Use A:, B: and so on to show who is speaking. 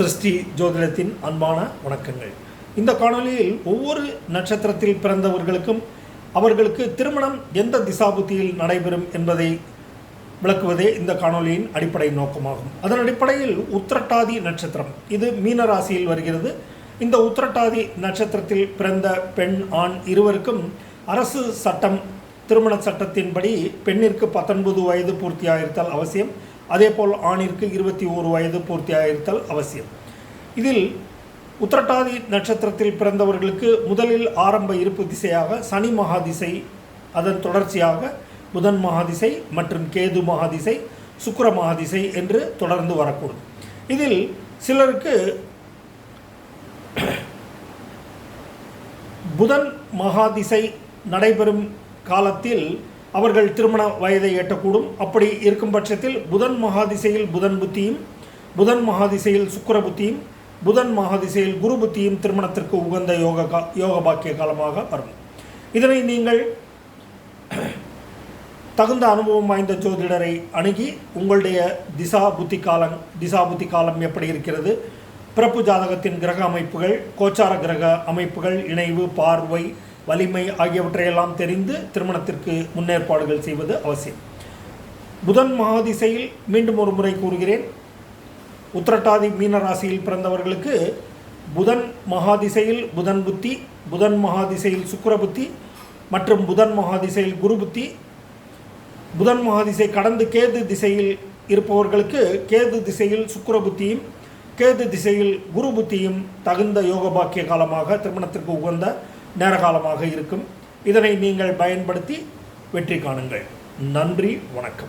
A: சிருஷ்டி ஜோதிடத்தின் அன்பான வணக்கங்கள். இந்த காணொளியில் ஒவ்வொரு நட்சத்திரத்தில் பிறந்தவர்களுக்கும் அவர்களுக்கு திருமணம் எந்த திசாபுத்தியில் நடைபெறும் என்பதை விளக்குவதே இந்த காணொளியின் அடிப்படை நோக்கமாகும். அதன் அடிப்படையில் உத்திரட்டாதி நட்சத்திரம் இது மீன ராசியில் வருகிறது. இந்த உத்திரட்டாதி நட்சத்திரத்தில் பிறந்த பெண் ஆண் இருவருக்கும் அரசு சட்டம் திருமண சட்டத்தின்படி பெண்ணிற்கு பத்தொன்பது வயது பூர்த்தியாயிருத்தல் அவசியம். அதேபோல் ஆணிற்கு இருபத்தி ஓரு வயது பூர்த்தியாயிருத்தல் அவசியம். இதில் உத்திரட்டாதி நட்சத்திரத்தில் பிறந்தவர்களுக்கு முதலில் ஆரம்ப இருப்பு திசையாக சனி மகாதிசை அதன் தொடர்ச்சியாக புதன் மகாதிசை மற்றும் கேது மகாதிசை சுக்கர மகாதிசை என்று தொடர்ந்து வரக்கூடும். இதில் சிலருக்கு புதன் மகாதிசை நடைபெறும் காலத்தில் அவர்கள் திருமண வயதை எட்டக்கூடும். அப்படி இருக்கும் பட்சத்தில் புதன் மகாதிசையில் புதன் புத்தியும் புதன் மகாதிசையில் சுக்கர புத்தியும் புதன் மகாதிசையில் குரு புத்தியும் திருமணத்திற்கு உகந்த யோக கா யோக பாக்கிய காலமாக வரும் இதனை நீங்கள் தகுந்த அனுபவம் வாய்ந்த ஜோதிடரை அணுகி உங்களுடைய திசா புத்தி காலம் திசா புத்தி காலம் எப்படி இருக்கிறது? பிறப்பு ஜாதகத்தின் கிரக அமைப்புகள் கோச்சார கிரக அமைப்புகள் இணைவு பார்வை வலிமை ஆகியவற்றையெல்லாம் தெரிந்து திருமணத்திற்கு முன்னேற்பாடுகள் செய்வது அவசியம். புதன் மகாதிசையில் மீண்டும் ஒரு முறை கூறுகிறேன். உத்திரட்டாதி மீனராசியில் பிறந்தவர்களுக்கு புதன் மகாதிசையில் புதன் புத்தி புதன் மகாதிசையில் சுக்கர புத்தி மற்றும் புதன் மகாதிசையில் குரு புத்தி. புதன் மகாதிசை கடந்து கேது திசையில் இருப்பவர்களுக்கு கேது திசையில் சுக்கர புத்தியும் கேது திசையில் குரு புத்தியும் தகுந்த யோக பாக்கிய காலமாக திருமணத்திற்கு உகந்த நேரகாலமாக இருக்கும். இதனை நீங்கள் பயன்படுத்தி வெற்றி காணுங்கள். நன்றி வணக்கம்.